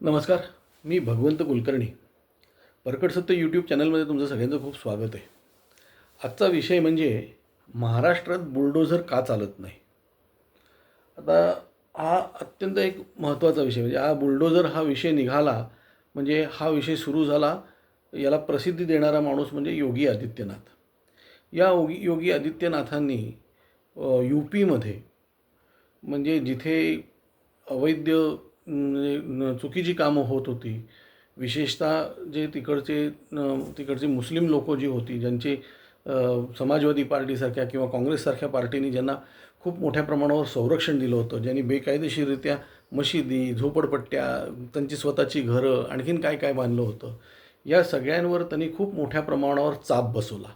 नमस्कार मी भगवंत कुलकर्णी. परकट सत्य यूट्यूब चॅनलमध्ये तुमचं सगळ्यांचं खूप स्वागत आहे. आजचा विषय म्हणजे महाराष्ट्रात बुलडोझर का चालत नाही? आता हा अत्यंत एक महत्त्वाचा विषय म्हणजे हा बुलडोझर हा विषय निघाला म्हणजे हा विषय सुरू झाला याला प्रसिद्धी देणारा माणूस म्हणजे योगी आदित्यनाथ. या योगी योगी आदित्यनाथांनी यू पीमध्ये म्हणजे जिथे अवैध म्हणजे, चुकीची कामं होत होती. विशेषतः जे तिकडचे तिकडचे मुस्लिम लोक जी होती ज्यांचे समाजवादी पार्टीसारख्या किंवा काँग्रेससारख्या पार्टीने ज्यांना खूप मोठ्या प्रमाणावर संरक्षण दिलं होतं ज्यांनी बेकायदेशीररित्या मशिदी झोपडपट्ट्या त्यांची स्वतःची घरं आणखीन काय काय बांधलं होतं या सगळ्यांवर त्यांनी खूप मोठ्या प्रमाणावर चाप बसवला.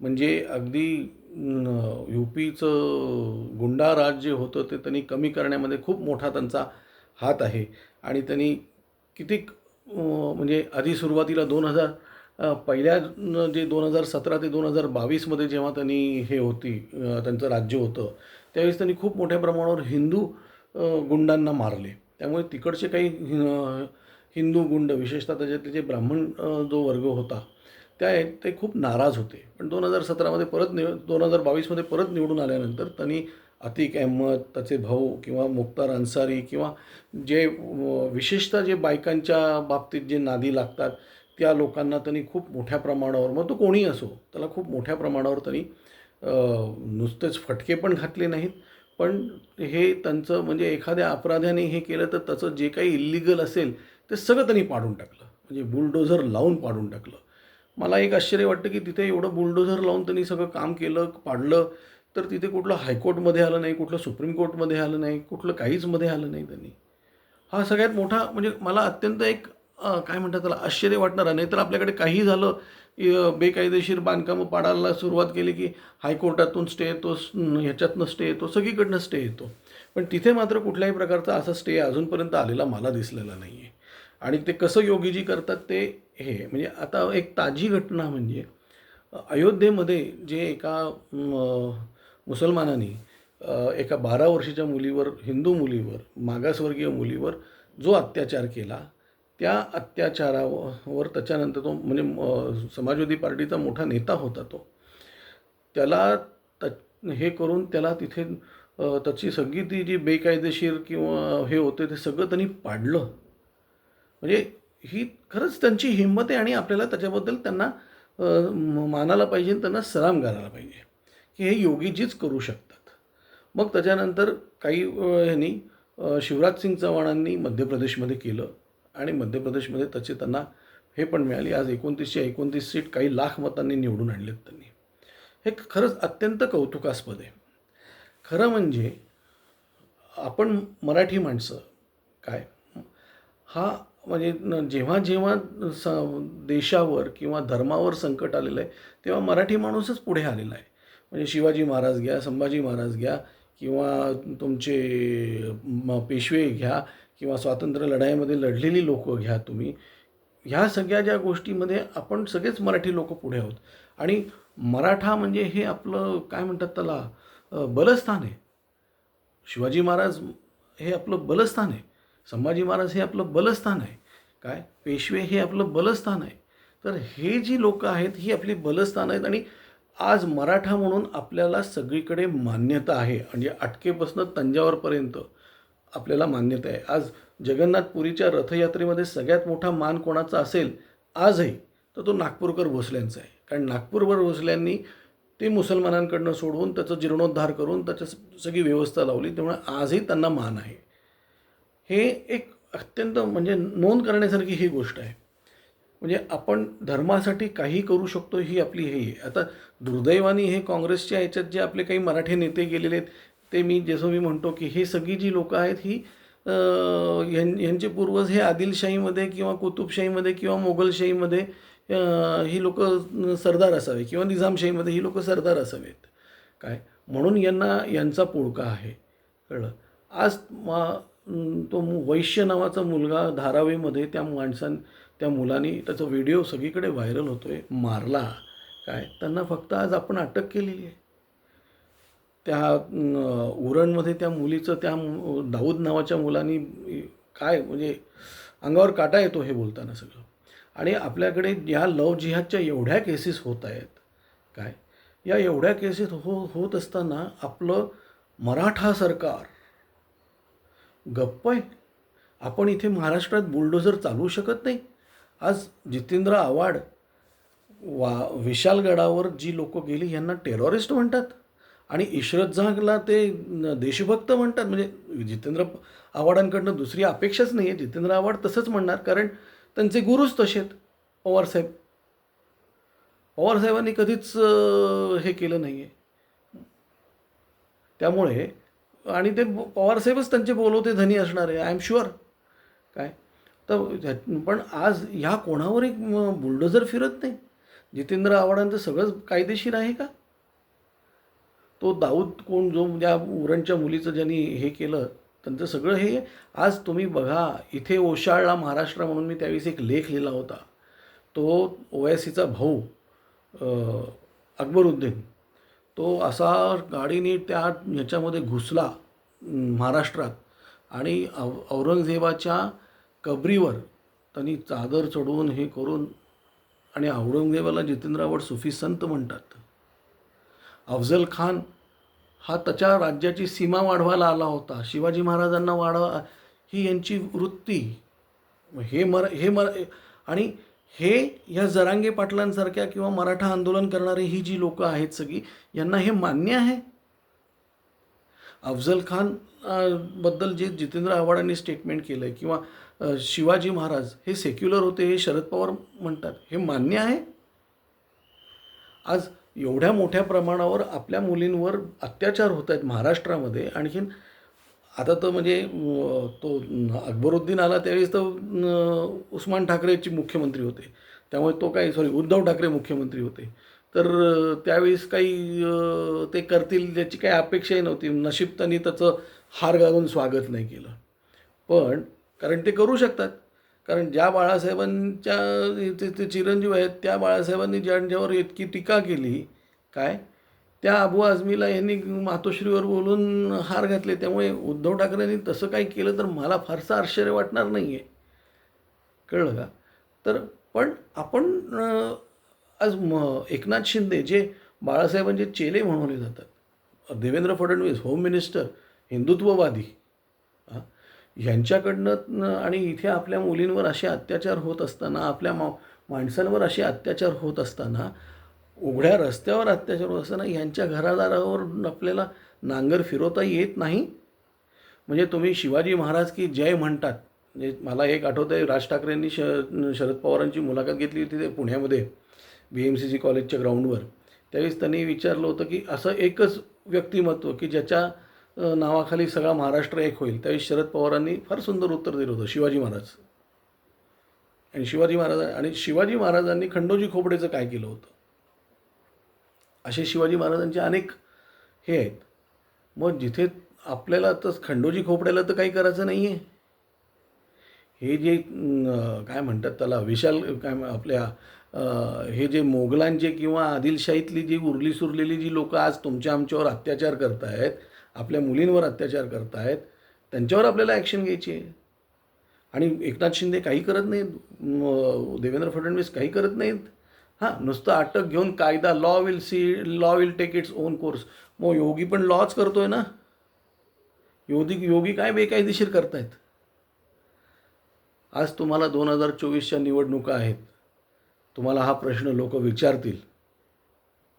म्हणजे अगदी यू पीचं गुंडा राज जे होतं ते त्यांनी कमी करण्यामध्ये खूप मोठा त्यांचा हात आहे. आणि त्यांनी कितीक म्हणजे आधी सुरुवातीला दोन हजार पहिल्या जे दोन हजार सतरा ते दोन हजार बावीसमध्ये जेव्हा त्यांनी हे होती त्यांचं राज्य होतं त्यावेळेस त्यांनी खूप मोठ्या प्रमाणावर हिंदू गुंडांना मारले. त्यामुळे तिकडचे काही हिंदू गुंड विशेषतः त्याच्यातले जे ब्राह्मण जो वर्ग होता त्या ते खूप नाराज होते. पण दोन हजार सतरामध्ये परत निव दोन हजार बावीसमध्ये परत निवडून आल्यानंतर त्यांनी अतिक अहमद त्याचे भाऊ किंवा मुख्तार अन्सारी किंवा जे विशेषतः जे बायकांच्या बाबतीत जे नादी लागतात त्या लोकांना त्यांनी खूप मोठ्या प्रमाणावर मग तो कोणी असो त्याला खूप मोठ्या प्रमाणावर त्यांनी नुसतेच फटके पण घातले नाहीत. पण हे त्यांचं म्हणजे एखाद्या अपराध्याने हे केलं तर त्याचं जे काही इल्लिगल असेल ते सगळं त्यांनी पाडून टाकलं. म्हणजे बुलडोझर लावून पाडून टाकलं. मला एक आश्चर्य वाटतं की तिथे एवढं बुलडोझर लावून त्यांनी सगळं काम केलं पाडलं तर तिथे कुठलं हायकोर्टमध्ये आलं नाही कुठलं सुप्रीम कोर्टमध्ये आलं नाही कुठलं काहीच मध्ये आलं नाही त्यांनी. हा सगळ्यात मोठा म्हणजे मला अत्यंत एक काय म्हणतात त्याला आश्चर्य वाटणारा नाही तर आपल्याकडे काही झालं बेकायदेशीर बांधकामं पाडायला सुरुवात केली की हायकोर्टातून स्टे येतो ह्याच्यातनं स्टे येतो सगळीकडनं स्टे येतो. पण तिथे मात्र कुठल्याही प्रकारचा असा स्टे अजूनपर्यंत आलेला मला दिसलेला नाही आहे आणि ते कसं योगीजी करतात ते हे म्हणजे आता एक ताजी घटना म्हणजे अयोध्येमध्ये जे एका मुसलमानांनी एका बारा वर्षाच्या मुलीवर हिंदू मुलीवर मागासवर्गीय मुलीवर जो अत्याचार केला त्या अत्याचारावर त्याच्यानंतर तो म्हणजे समाजवादी पार्टीचा मोठा नेता होता तो. त्याला त हे करून त्याला तिथे त्याची सगळी ती जी बेकायदेशीर किंवा हे होते ते सगळं त्यांनी पाडलं. म्हणजे ही खरंच त्यांची हिंमत आहे आणि आपल्याला त्याच्याबद्दल त्यांना मानायला पाहिजे आणि त्यांना सलाम करायला पाहिजे. की हे योगीजीच करू शकतात. मग त्याच्यानंतर काही ह्यांनी शिवराज सिंग चव्हाणांनी मध्य प्रदेशमध्ये केलं आणि मध्य प्रदेशमध्ये त्याचे त्यांना हे पण मिळाली. आज एकोणतीसशे एकोणतीस सीट काही लाख मतांनी निवडून आणलेत त्यांनी. हे खरंच अत्यंत कौतुकास्पद आहे. खरं म्हणजे आपण मराठी माणसं काय? हा म्हणजे जेव्हा जेव्हा स देशावर किंवा धर्मावर संकट आलेलं आहे तेव्हा मराठी माणूसच पुढे आलेला आहे. म्हणजे शिवाजी महाराज घ्या संभाजी महाराज घ्या किंवा तुमचे म पेशवे घ्या किंवा स्वातंत्र्य लढाईमध्ये लढलेली लोकं घ्या तुम्ही. ह्या सगळ्या ज्या गोष्टीमध्ये आपण सगळेच मराठी लोक पुढे आहोत. आणि मराठा म्हणजे हे आपलं काय म्हणतात त्याला बलस्थान आहे. शिवाजी महाराज हे आपलं बलस्थान आहे. संभाजी महाराज हे आपलं बलस्थान आहे. काय? पेशवे हे आपलं बलस्थान आहे. तर हे जी लोकं आहेत ही आपली बलस्थान आहेत आणि आज मराठा म्हणून आपल्याला सगळीकडे मान्यता आहे. म्हणजे अटकेपासून तंजावरपर्यंत आपल्याला मान्यता आहे. आज जगन्नाथपुरीच्या रथयात्रेमध्ये सगळ्यात मोठा मान कोणाचा असेल? आजही तर तो नागपूरकर भोसल्यांचा आहे. कारण नागपूरवर भोसल्यांनी ते मुसलमानांकडनं सोडवून त्याचा जीर्णोद्धार करून त्याच्या सगळी व्यवस्था लावली. त्यामुळे आजही त्यांना मान आहे. हे एक अत्यंत म्हणजे नोंद करण्यासारखी ही गोष्ट आहे. म्हणजे आपण धर्मासाठी काही करू शकतो ही आपली हे आहे. आता दुर्दैवानी हे काँग्रेसच्या याच्यात जे आपले काही मराठी नेते गेलेले आहेत ते मी जसं मी म्हणतो की हे सगळी जी लोकं आहेत ही ह्यां ह्यांचे पूर्वज हे आदिलशाहीमध्ये किंवा कुतुबशाहीमध्ये किंवा मोगलशाहीमध्ये ही लोक सरदार असावे किंवा निजामशाहीमध्ये ही लोक सरदार असावेत. काय? म्हणून यांना यांचा पोळका आहे. कळलं? आज मा तो मु- वैश्य नावाचा मुलगा धारावीमध्ये त्या माणसां त्या मुलाने त्याचा व्हिडिओ सगळीकडे व्हायरल होतो आहे मारला. काय? त्यांना फक्त आज आपण अटक केलेली आहे. त्या उरणमध्ये त्या मुलीचं त्या दाऊद नावाच्या मुलांनी काय म्हणजे अंगावर काटा येतो हे बोलताना सगळं. आणि आपल्याकडे या लव जिहादच्या एवढ्या केसेस होत आहेत काय? या एवढ्या केसेस हो होत असताना आपलं मराठा सरकार गप्प आहे. आपण इथे महाराष्ट्रात बुलडोझर चालवू शकत नाही. आज जितेंद्र आव्हाड वा विशालगडावर जी लोक गेली यांना टेरॉरिस्ट म्हणतात. आणि इशरत जहांगला ते देशभक्त म्हणतात. म्हणजे जितेंद्र आव्हाडांकडनं दुसरी अपेक्षाच नाही आहे जितेंद्र आव्हाड तसंच म्हणणार कारण त्यांचे गुरुच तसे आहेत पवारसाहेब पवारसाहेबांनी कधीच हे केलं नाही आहे त्यामुळे आणि ते पवारसाहेबच त्यांचे बोलवते धनी असणार आहे आय एम शुअर काय? तर पण आज ह्या कोणावर एक बुलडोझर फिरत नाही? जितेंद्र आव्हाडांचं सगळंच कायदेशीर आहे का? तो दाऊद कोण जो ज्या उरणच्या मुलीचं ज्यांनी हे केलं त्यांचं सगळं हे आज तुम्ही बघा इथे ओशाळला महाराष्ट्र म्हणून मी त्यावेळेस एक लेख लिहिला होता. तो ओवैसीचा भाऊ अकबरुद्दीन. तो असा गाडीने त्या ह्याच्यामध्ये घुसला महाराष्ट्रात आणि औ औरंगजेबाच्या कबरीवर त्यांनी चादर चढवून हे करून आणि औरंगजेबाला जितेंद्र सुफी संत म्हणतात. अफजल खान हा त्याच्या राज्याची सीमा वाढवायला आला होता. शिवाजी महाराजांना वाढवा ही यांची वृत्ती. हे मर हे मर आणि हे या जरांगे पाटलांसारख्या किंवा मराठा आंदोलन करणारी ही जी लोकं आहेत सगळी यांना हे मान्य आहे? अफजल खानबद्दल जे जितेंद्र आव्हाडांनी स्टेटमेंट केलं आहे किंवा शिवाजी महाराज हे सेक्युलर होते हे शरद पवार म्हणतात हे मान्य आहे? आज एवढ्या मोठ्या प्रमाणावर आपल्या मुलींवर अत्याचार होत आहेत महाराष्ट्रामध्ये आणखीन आता तर म्हणजे तो अकबरुद्दीन आला त्यावेळेस तर उस्मान ठाकरेची मुख्यमंत्री होते. त्यामुळे तो काही सॉरी उद्धव ठाकरे मुख्यमंत्री होते. तर त्यावेळेस काही ते करतील याची काही अपेक्षाही नव्हती. नशीब त्यांनी त्याचं हार घालून स्वागत नाही केलं. पण कारण ते करू शकतात. कारण ज्या बाळासाहेबांच्या ते ते चिरंजीव आहेत त्या बाळासाहेबांनी ज्यांच्यावर इतकी टीका केली काय? त्या अबू आझमीला यांनी मातोश्रीवर बोलून हार घातले. त्यामुळे उद्धव ठाकरेंनी तसं काही केलं तर मला फारसं आश्चर्य वाटणार नाही आहे कळलं का? तर पण आपण आज म एकनाथ शिंदे जे बाळासाहेबांचे चेले म्हणवले जातात देवेंद्र फडणवीस होम मिनिस्टर हिंदुत्ववादी ह्यांच्याकडनं आणि इथे आपल्या मुलींवर असे अत्याचार होत असताना आपल्या मा माणसांवर असे अत्याचार होत असताना उघड्या रस्त्यावर अत्याचार होत असताना यांच्या घरादारावर आपल्याला नांगर फिरवता येत नाही? म्हणजे तुम्ही शिवाजी महाराज की जय म्हणतात. म्हणजे मला एक आठवतं आहे राज ठाकरेंनी श शरद पवारांची मुलाखत घेतली होती ते पुण्यामध्ये बी एम सी सी कॉलेजच्या ग्राउंडवर त्यावेळेस त्यांनी विचारलं होतं की असं एकच व्यक्तिमत्व की ज्याच्या नावाखाली सगळा महाराष्ट्र एक होईल. त्यावेळेस शरद पवारांनी फार सुंदर उत्तर दिलं होतं शिवाजी महाराज. आणि शिवाजी महाराज आणि शिवाजी महाराजांनी खंडोजी खोपडेचं काय केलं होतं? असे शिवाजी महाराजांचे अनेक हे आहेत. मग जिथे आपल्याला तर खंडोजी खोपड्याला तर काही करायचं नाही आहे हे जे काय म्हणतात त्याला विशाल काय आपल्या हे जे मोगलांचे किंवा आदिलशाहीतली जी उरली सुरलेली जी लोकं आज तुमच्या आमच्यावर अत्याचार करत आहेत आपल्या मुलींवर अत्याचार करत आहेत त्यांच्यावर आपल्याला ॲक्शन घ्यायची आहे आणि एकनाथ शिंदे काही करत नाहीत देवेंद्र फडणवीस काही करत नाहीत. हां नुसतं अटक घेऊन कायदा law will see law will take its own course मग योगी पण लॉच करतोय ना? योगी योगी काय बेकायदेशीर करतायत? आज तुम्हाला दोन हजार चोवीसच्या निवडणुका आहेत. तुम्हाला हा प्रश्न लोक विचारतील.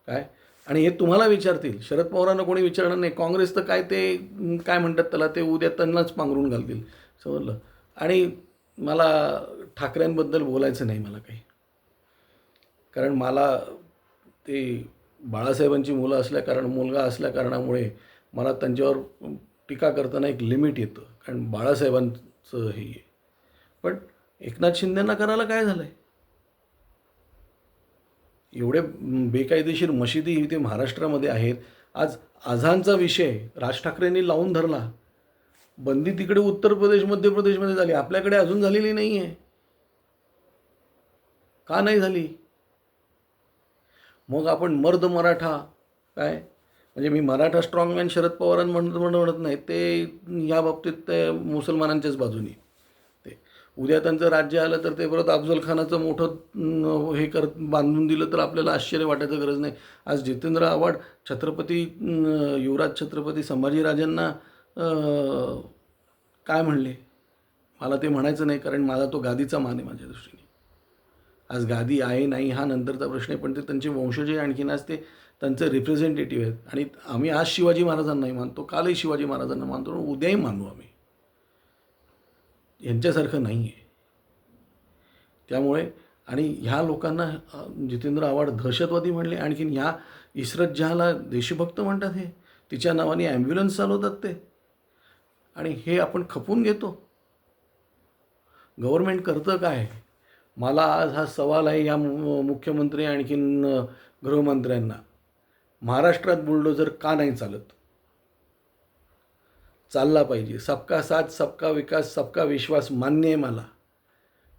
काय? आणि हे तुम्हाला विचारतील. शरद पवारांना कोणी विचारणार नाही. काँग्रेस तर काय ते काय म्हणतात त्याला? ते उद्या त्यांनाच पांघरून घालतील. समजलं? आणि मला ठाकरेंबद्दल बोलायचं नाही मला काही. कारण मला ते बाळासाहेबांची मुलं असल्या कारण मुलगा असल्या कारणामुळे मला त्यांच्यावर टीका करताना एक लिमिट येतं. कारण बाळासाहेबांचं हे आहे. पण एकनाथ शिंदेंना करायला काय झालं आहे एवढे बेकायदेशीर मशिदी इथे महाराष्ट्रामध्ये आहेत. आज आझानचा विषय राज ठाकरेंनी लावून धरला. बंदी तिकडे उत्तर प्रदेश मध्य प्रदेशमध्ये झाली. आपल्याकडे अजून झालेली नाही आहे का नाही झाली? मग आपण मर्द मराठा काय? म्हणजे मी मराठा स्ट्रॉंगमॅन शरद पवारां म्हणत म्हणत म्हणत नाही ते या बाबतीत ते मुसलमानांच्याच बाजूनी ते. उद्या त्यांचं राज्य आलं तर ते परत अफजल खानाचं मोठं हे कर बांधून दिलं तर आपल्याला आश्चर्य वाटायचं गरज नाही. आज जितेंद्र आव्हाड छत्रपती युवराज छत्रपती संभाजीराजांना काय म्हणले? मला ते म्हणायचं नाही कारण माझा तो गादीचा मान आहे माझ्या दृष्टीने. आज गादी आहे नाही हा नंतरचा प्रश्न आहे पण ते त्यांचे वंशज आणखीन आज ते त्यांचे रिप्रेझेंटेटिव्ह आहेत. आणि आम्ही आज शिवाजी महाराजांनाही मानतो कालही शिवाजी महाराजांना मानतो आणि उद्याही मानू आम्ही. यांच्यासारखं नाही आहे त्यामुळे आणि ह्या लोकांना जितेंद्र आव्हाड दहशतवादी म्हणले आणखीन ह्या इशरत जहाला देशभक्त म्हणतात हे तिच्या नावाने ॲम्ब्युलन्स चालवतात ते. आणि हे आपण खपून घेतो. गव्हर्मेंट करतं काय? मला आज हा सवाल आहे या मु- मुख्यमंत्री आणखीन गृहमंत्र्यांना. महाराष्ट्रात बुलडोजर का नाही चालत? चालला पाहिजे. सबका साथ सबका विकास सबका विश्वास मान्य आहे मला.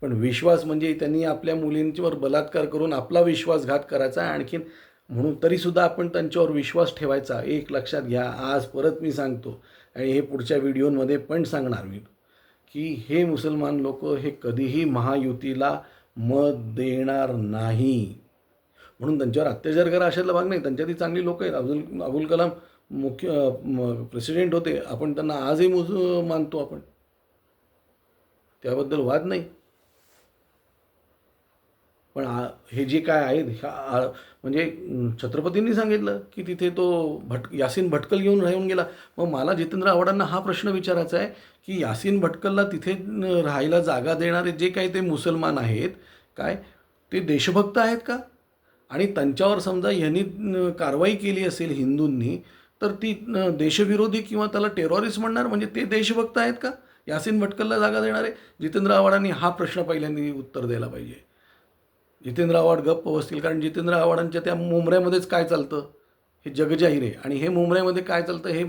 पण विश्वास म्हणजे त्यांनी आपल्या मुलींच्यावर बलात्कार करून आपला विश्वासघात करायचा आहे आणखीन. म्हणून तरीसुद्धा आपण त्यांच्यावर विश्वास ठेवायचा. एक लक्षात घ्या. आज परत मी सांगतो. आणि हे पुढच्या व्हिडिओमध्ये पण सांगणार मी. की हे मुसलमान लोक हे कधीही महायुतीला मत देणार नाही. म्हणून त्यांच्यावर अत्याचार करा अशातला भाग नाही. त्यांच्या ती चांगली लोक आहेत. अब्दुल अबुल कलाम मुख्य प्रेसिडेंट होते. आपण त्यांना आजही मुज मानतो आपण. त्याबद्दल वाद नाही. पण हे जे काय आहेत ह्या म्हणजे छत्रपतींनी सांगितलं की तिथे तो भट यासीन भटकल घेऊन राहून गेला. मग मला जितेंद्र आव्हाडांना हा प्रश्न विचारायचा आहे की यासीन भटकलला तिथे राहायला जागा देणारे जे काही ते मुसलमान आहेत काय ते देशभक्त आहेत का? आणि त्यांच्यावर समजा यांनी कारवाई केली असेल हिंदूंनी तर ती देशविरोधी किंवा त्याला टेरॉरिस्ट म्हणणार म्हणजे ते देशभक्त आहेत का? यासीन भटकलला जागा देणारे? जितेंद्र आव्हाडांनी हा प्रश्न पहिल्यांदा उत्तर द्यायला पाहिजे. जितेंद्र आव्हाड गप्प बसतील कारण जितेंद्र आव्हाडांच्या त्या मुंबऱ्यामध्येच काय चालतं? हे जगजाहीर आहे. आणि हे मुंबऱ्यामध्ये काय चालतं हे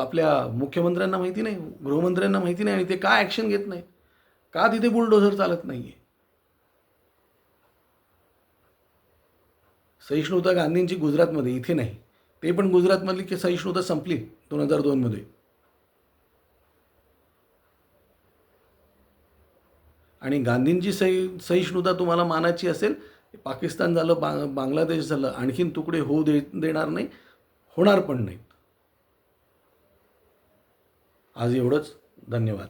आपल्या मुख्यमंत्र्यांना माहिती नाही गृहमंत्र्यांना माहिती नाही आणि ते का ॲक्शन घेत नाही का तिथे बुलडोझर चालत नाही आहे सहिष्णुता गांधींची गुजरातमध्ये इथे नाही. ते पण गुजरातमधली की सहिष्णुता संपली दोन हजार दोनमध्ये. आणि गांधींची सही सहिष्णुता तुम्हाला मानायची असेल पाकिस्तान झालं बा बांगलादेश झालं आणखीन तुकडे होऊ दे देणार नाही होणार पण नाहीत. आज एवढंच. धन्यवाद.